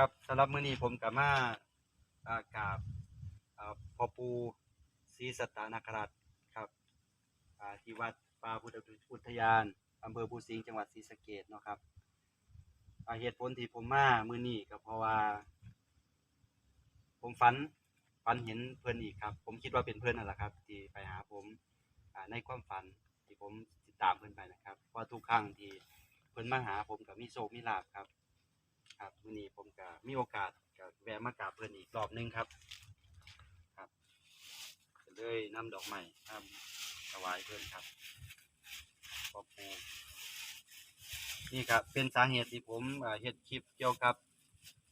ครับสำหรับมื้อนี้ผมกับมาอากราบพ่อปูศรีสัตตนคราชครับที่วัดป่าพุทธอุทยานอำเภอภูสิงห์จังหวัดศรีสะเกษเนาะครับเหตุผลที่ผมมามื้อนี้ก็เพราะว่า ผมฝันฝันเห็นเพื่อนอีกครับ ผมคิดว่าเป็นเพื่อนนั่นแหละครับ ที่ไปหาผมในความฝันที่ผมติดตามเพื่อนไปนะครับเพราทุกครั้งที่เพื่อนมาหาผมกับมีโชคมีลาภครับ ครับวันนี้ผมก็มีโอกาสก็แวะมากราบเพื่อนอีกรอบหนึงครับ ครับก็เลยนำดอกไม้ทำถวายเพื่อนครับขอบครูนี่ครับเป็นสาเหตุที่ผมเฮ็ดคลิปเกี่ยวกับ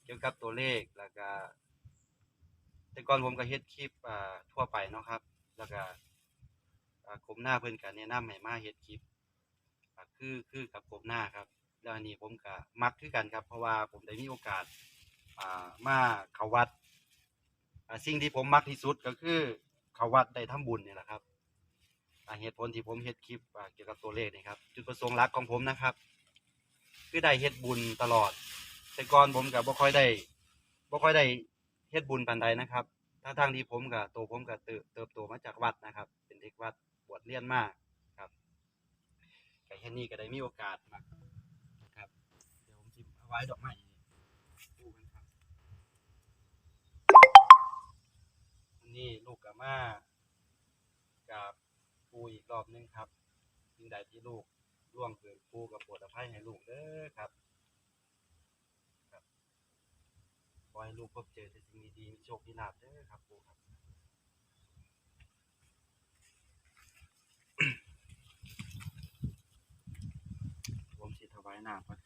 เกี่ยวกับตัวเลขแล้วก็แต่ก่อนผมก็เฮ็ดคลิปทั่วไปเนาะครับ แล้วก็อ่ากรมหน้าเพิ่อนก็แนะนำให้มาเฮ็ดคลิปคือคือกับกรมหน้าครับ แล้วอันนี้ผมก็มักคือกันครับ เพราะว่าผมได้มีโอกาสมาเขาวัดสิ่งที่ผมมักที่สุดก็คือเขาวัดได้ทำบุญนี่แหละครับเหตุผลที่ผมเฮ็ดคลิปเกี่ยวกับตัวเลขนี่ครับจุดประสงค์หลักของผมนะครับ คือได้เฮ็ดบุญตลอด แต่ก่อนผมก็บ่ค่อยได้บ่ค่อยได้เฮ็ดบุญปานใดนะครับถ้าทางที่ผมก็โตวผมก็เติบเติบโตมาจากวัดนะครับ เป็นเด็กวัดบวชเรียนมากครับก็แค่นี้ก็ได้มีโอกาสมา ไว้ดอกไม้ดูกันครับวันนี้ลูกกับมากับปูอีกรอบนึงครับสิ่งใดที่ลูกล่วงเกินปูกับปวดอภัยให้ลูกเด้อครับขอให้ลูกพบเจอแต่สิ่งดีๆมีโชคมีลาภเด้อครับปูครับผมสิถวายน้ำก่อน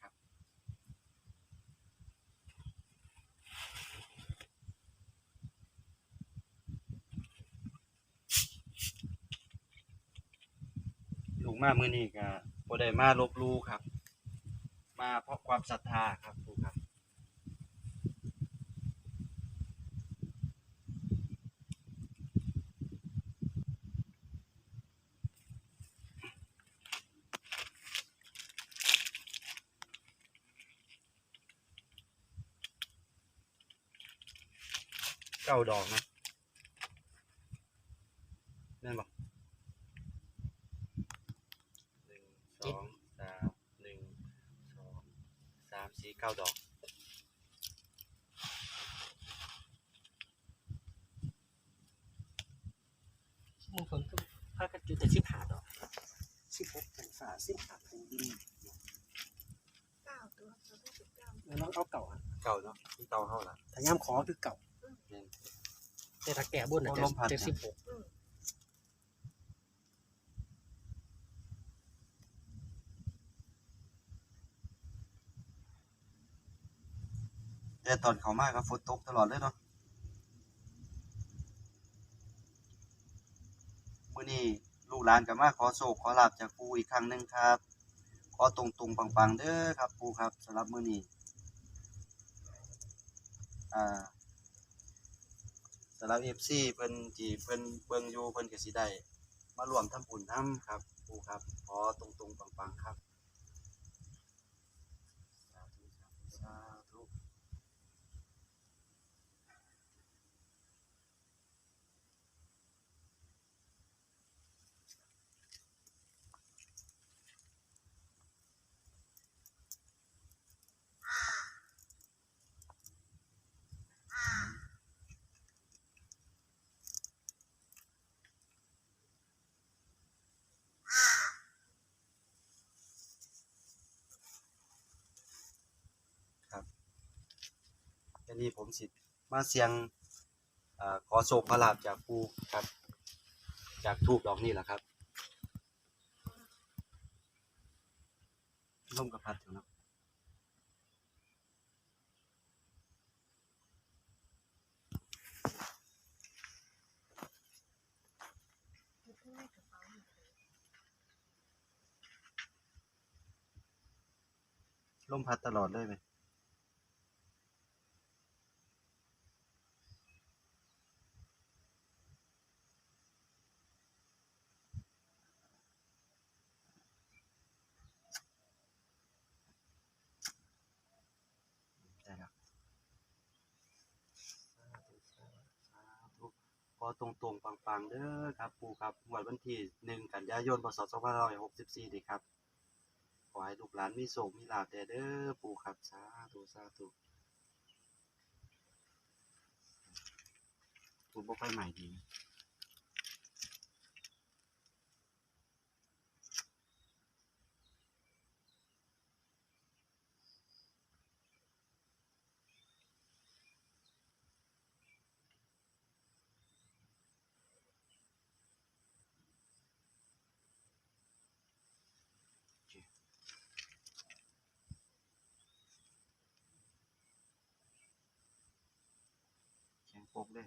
ลูกมามื้อนี้ก็บ่ได้มาลบลู่ครับ มาเพราะความศรัทธาครับปู่ครับ เก้าดอกนะแม่นบอกหนึ่งสองสามหนึ่งสองสามสี่เก้าดอก มงคลก็พากันจุดแต่สิบหาดอกสิบหกแผ่นฝาสิบหาแผ่นดินเก้าตัวตัวที่สิบเก้าแล้วน้องเอาเก่าอะเก้าเนาะที่เก้าเท่าละถ้าย่ำขอคือเก่าแม่นแต่ถ้าแก่บนอะโอ้จะลมพัดจะนะสิบหก อืม แต่ตอนเขามากก็ฝนตกตลอดเลยเนาะมื้อนี้ลูกหลานก็มาขอโศกขอลาบจากปูอีกครั้งหนึ่งครับ ขอตรงๆปังๆเด้อครับปูครับสำหรับมื้อนี้อ่าสำหรับ FC เพิ่นที่เพิ่นเบิ่งอยู่เพิ่นก็สิได้มาร่วมทำบุญนํครับปูครับขอตรงๆปังๆครับ นี้ผมสิมาเสียงอขอโศกพระลาบจากปูครับ จากทูบดอกนี้แหละครับร่มกระพัดถึงเนาะอยู่ข้างในกระเป๋าอยู่ร่มพัดตลอดเลยไหม อตรงๆปังๆเด้อครับปูครับงวดวันที่หนึ่งกันยายนพศ2564นี่ครับขอให้ลูกหลานมีโชคมีลาภแต่เด้อปูครับสาธุสาธุปูบ่ค่อยใหม่ดี กเลย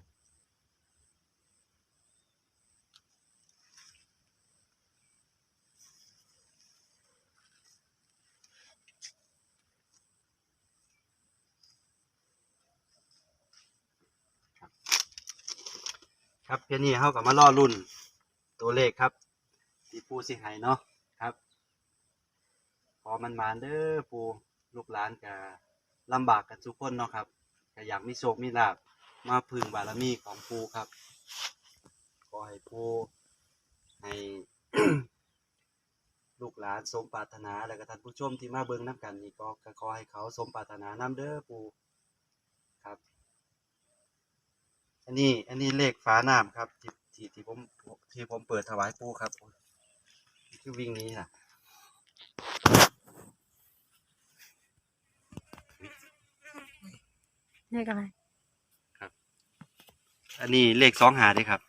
ครับเพียงนี้เขากับมาล่อรุ่นตัวเลขครับที่ปูสิให้เนาะครับ พอมันมาเด้อปูลูกหลานก็ลำบากกันทุกคนเนาะครับก็อยากมีโชคมีลาบ มาพึ่งบารมีของปูครับขอให้ปูให้ ลูกหลานสมปรารถนาแล้วก็ท่านผู้ชมที่มาเบิ่งน้กันนี่ก็ก็ขอให้เขาสมปรารถนานํเด้อปูครับ อันนี้อันนี้เลขฝาน้ำครับที่ที่ที่ผมที่ผมเปิดถวายปูครับคือวิ่งนี้ล่ะเลขอะไร อันนี้เลขสองหาเด้ครับ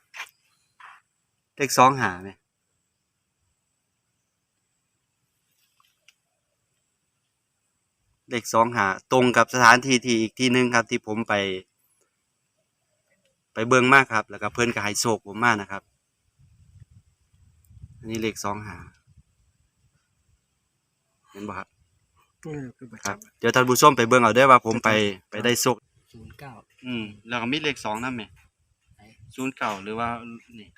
เลขสองหาไหมเลขสองหาตรงกับสถานที่ที่อีกที่หนึ่งครับ ที่ผมไป ไปเบิ่งมากครับ แล้วก็เพื่อนก็ให้โศกผมมากนะครับ อันนี้เลขสองหาเห็นบ่ครับนี่คือประครัจับ เดี๋ยวท่านผู้ชมไปเบิ่งเอาเด้อว่าผมไปไปได้โศกศูนย์เก้าอืมแล้วก็มีเลขสองนั่นไหมไหน ศูนย์เก่าหรือว่านี่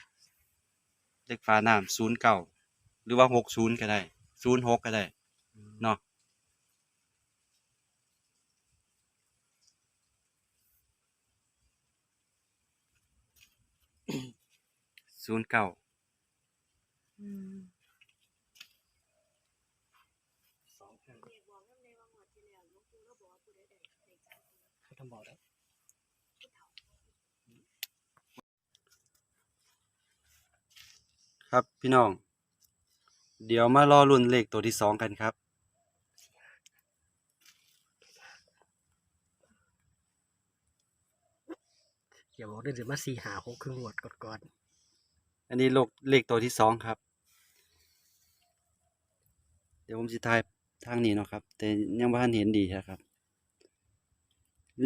เลขฟ้าน้ำศูนย์เก่าหรือว่าหกศูนย์ก็ได้ศูนย์หกก็ได้เนาะศูนย์เก่า อืม สองห้าเขาทำบอกแล้ว ครับพี่น้อง เดี๋ยวมารอรุ่นเลขตัวที่สองกันครับ อย่าบอกได้เดี๋ยวมาสี่หาหกครึ่งหวดก่อนอันนี้เลขเลขตัวที่สองครับ เดี๋ยวผมจะทายทางนี้เนาะครับ แต่ยังบ่ทันเห็นดีครับ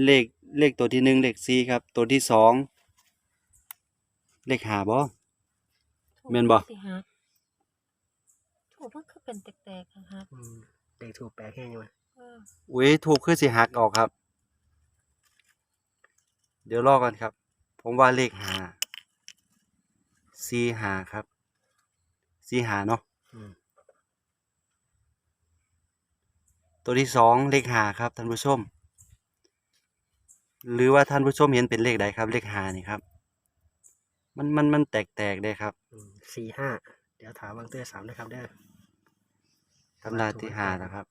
เลขเลขตัวที่หนึ่งเลขสี่ครับ ตัวที่สองเลขหาบ่ แม่นบ่ สิฮะถูกมันคือเป็นแตกๆอะฮะๆอืมเด็กถูกแปลกแห้งไหมเออเว้ยถูกคือสิหักออกครับ เดี๋ยวรอกันครับ ผมว่าเลขหาสี่หาครับสี่หาเนาะอืมตัวที่สองเลขหาครับท่านผู้ชม หรือว่าท่านผู้ชมเห็นเป็นเลขใดครับ เลขหานี่ครับ มันมันมันแตกแตกได้ครับอืมสี่ห้าเดี๋ยวถามบางเตื้อสามนะครับเด้อตำราที่หานะครับ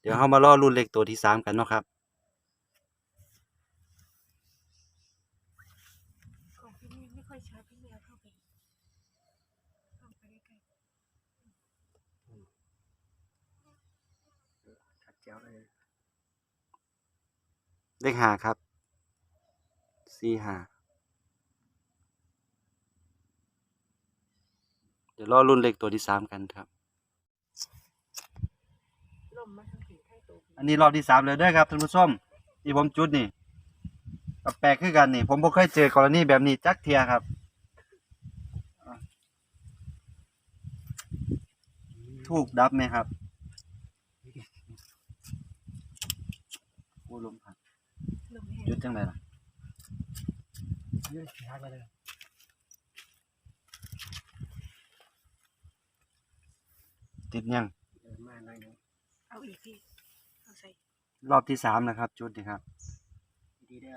เดี๋ยวเรามาล่อรุ่นเลขตัวที่สามกันเนาะครับของพี่นี่ไม่ค่อยชัดพี่เมียเข้าไปเข้าไปใกล้ชัดเจ้าเลยเลขหาครับสี่หา ดี๋ยวรอรุ่นเลขตัวที่สามกันครับ อันนี้รอบที่สามเลยด้อครับท่านผู้ชมที่ผมจุดนี่แปลกคือกันนี่ ผมบ่เคยเจอกรณีแบบนี้จักเทียครับ ถูกดับไหมครับโอ้ลมพัดลมแห้งจุดจังไดล่ะ ติดยังรอบที่สามนะครับ จุดนี่ครับ ดีด้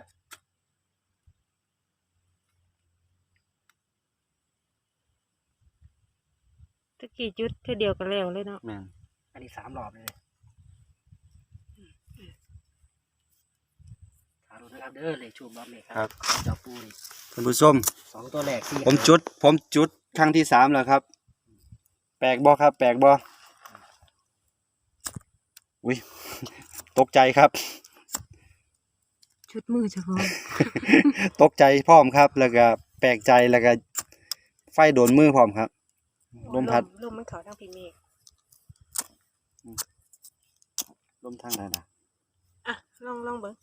ตะกี้จุดเท่าเดียวกันแล้วเลยเนาะแมนอันนี้สามรอบเลยถารุนนะครับเด้อเลยชูบรอมเลยครับจับปูนี่ท่ผู้ชม สองตัวแรกที่ผมจุด ผมจุดครั้งที่สามแล้วครับ ลกบ่ครับ แปลกบ่อุ้ยตกใจครับ ชุดมือเฉพาะตกใจพร้อมครับ แล้วก็แปลกใจแล้วก็ ไฟโดนมือพร้อมครับ ลมพัด ลมมันเขาทางพี่เมฆลมทางไหนล่ะ อะ ลองลองเบิ่ง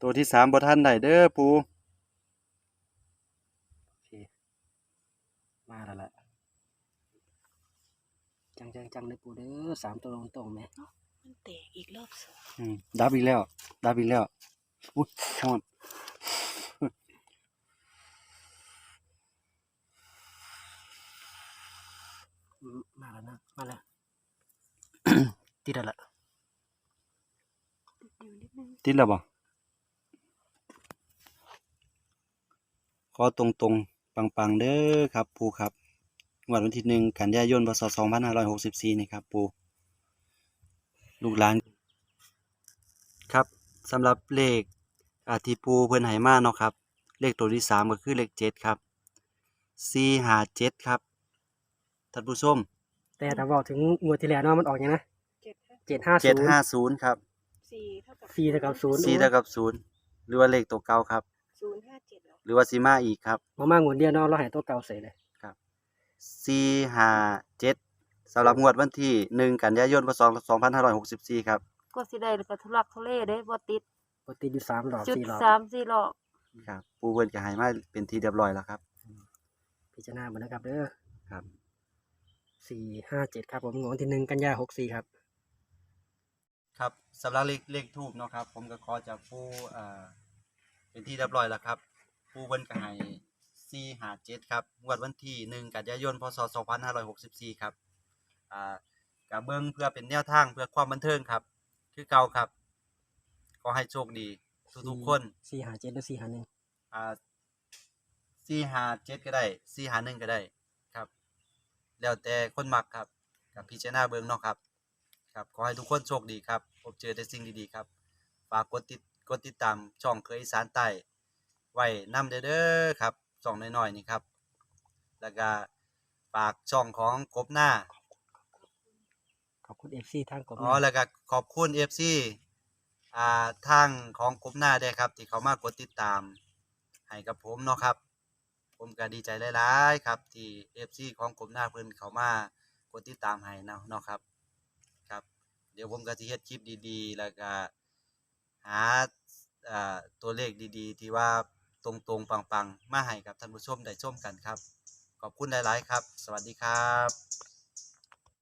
ตัวที่สามบ่ทันได้เด้อปูโอเคมาแล้วแหละจังจังจังเลยปูเด้อสามตัวตรงๆไหมมันแตกอีกรอบสองอืมดับอีกแล้ว ดับอีกแล้วอุ้ยฮอนอืมมาแล้วนะ มาแล้วติดแล้วละอยู่นิดนึงติดแล้วบ่ อตรงๆปังๆเด้อครับ ปูครับงวดวันที่หนึ่งกันยายนพศ2564นี่ครับ ปู ลูกหลาน ครับสำหรับเลขอาที่ปูเพิ่นให้มาเนาะครับ เลขตัวที่สามก็คือเลขเจ็ดครับสี่หาเจ็ดครับท่านผู้ชมแต่ถ้าบอกถึงงวดที่แล้วเนาะมันออกยังนะเจ็ดห้าเจ็ดห้าเจ็ดศูนย์ห้าศูนย์ครับสี่เท่ากับสี่เท่ากับศูนย์สี่เท่ากับศูนย์หรือว่าเลขตัวเก่าครับ ศูนย์ห้าเจ็ดเหรอหรือว่าซีมาอีกครับมามากงวดเดียวเนาะเราใหายตัวเก่าใส่เลยสี่ห้าเจ็ดสำหรับงวดวันที่หนึ่งกันยายนพศสองพันห้าร้อยหกสิบสี่ครับก็สิได้ก็ทุลักทุเลเด้บ่ติดปกติอยู่สามรอบจุดสี่รอบสามสี่รอบครับปูเพิ่นก็ให้มาเป็นทีเรียบร้อยแล้วครับ พิจารณาหมดนะครับเด้อครับ สี่ห้าเจ็ดครับผมงวดที่หนึ่งกันยาหกสี่ครับ ครับสำหรับเลขเลขทูบเนาะครับ ผมก็ขอจากผู้อ่า เป็นที่เรียบร้อยแล้วครับ ผู้เพิ่นก็ให้สี่หาเจ็ดครับงวดวันที่หนึ่งกันยายนพศสองพันห้าร้อยหกสิบสี่ครับอ่ากะเบิ้งเพื่อเป็นแนวทางเพื่อความบันเทิงครับ คือเก่าครับขอให้โชคดีทุกๆคนสี่ห้าเจ็ดหรือสี่ห้าหนึ่งอ่าสี่หาเจ็ดก็ได้สี่หาหนึ่งก็ได้ครับ แล้วแต่คนมักครับกับพิจารณาเบิ้งเนาะครับ ครับ ขอให้ทุกคนโชคดีครับ พบเจอแต่สิ่งดีๆครับ ฝากกดติด กดติดตามช่องเคยอีสานใต้ไว้นำเด้อเด้อครับช่องน้อยๆนี่ครับ แล้วก็ฝากช่องของกบหน้าขอบคุณเอฟซีทางกรมอ๋อแล้วก็ขอบคุณ FC อ่าทางของกบหน้าด้วยครับ ที่เขามากดติดตามให้กับผมเนาะครับ ผมก็ดีใจหลายๆครับ ที่ FC ของกบหน้าเพิ่นเขามากดติดตามให้เนาะเนาะครับครับ เดี๋ยวผมก็สิเฮ็ดคลิปดีๆ แล้วก็หาอ่า ตัวเลขดีๆ ที่ว่าตรงๆ ปังๆ มาให้กับท่านผู้ชมได้ชมกันครับ ขอบคุณหลายๆครับ สวัสดีครับ